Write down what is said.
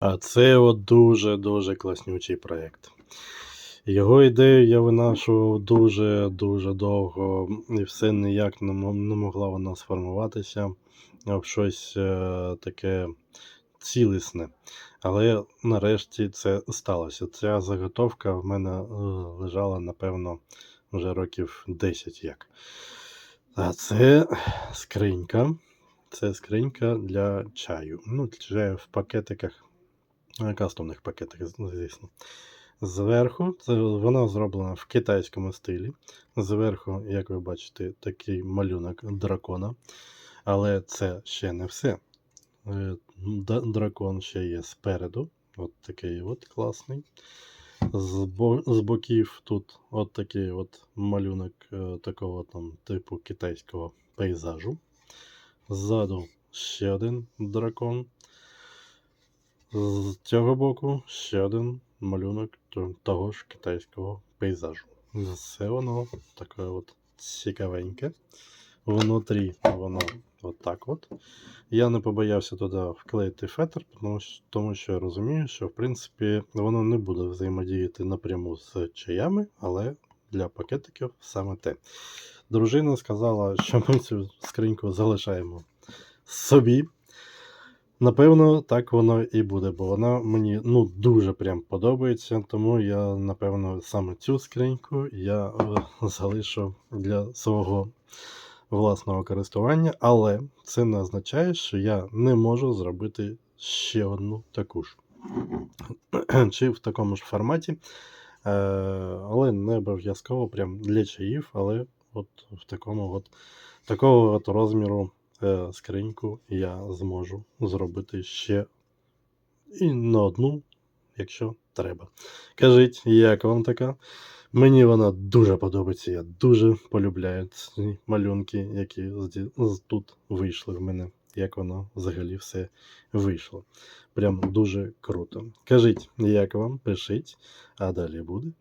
А це от дуже-дуже класнючий проєкт. Його ідею я винашував дуже-дуже довго, і все ніяк не могла вона сформуватися в щось е, таке цілісне. Але нарешті це сталося. Ця заготовка в мене е, лежала, напевно, вже років 10 як. А це скринька. Це скринька для чаю. Ну, чаю в пакетиках, кастомних пакетиках, звісно. Зверху це вона зроблена в китайському стилі. Зверху, як ви бачите, такий малюнок дракона. Але це ще не все. Е, Дракон ще є спереду. От такий от класний. З, з боків тут от такий от малюнок е, такого там типу китайського пейзажу. Ззаду ще один дракон. З цього боку ще один малюнок того ж китайського пейзажу. Все воно таке от цікавеньке. Внутрі воно от от. Я не побоявся туди вклеїти фетр, тому що я розумію, що в принципі воно не буде взаємодіяти напряму з чаями, але для пакетиків саме те. Дружина сказала, що ми цю скриньку залишаємо собі. Напевно, так воно і буде, бо вона мені ну, дуже прям подобається, тому я, напевно, саме цю скриньку я е, залишу для свого власного користування, але це не означає, що я не можу зробити ще одну таку ж. Чи в такому ж форматі, е, але не обов'язково прям для чаїв, але от в такому от, такого от розміру скриньку я зможу зробити ще і на одну, якщо треба. Кажіть, як вам така? Мені вона дуже подобається. Я дуже полюбляю ці малюнки, які тут вийшли в мене. Як воно взагалі все вийшло. Прям дуже круто. Кажіть, як вам, пишіть, а далі буде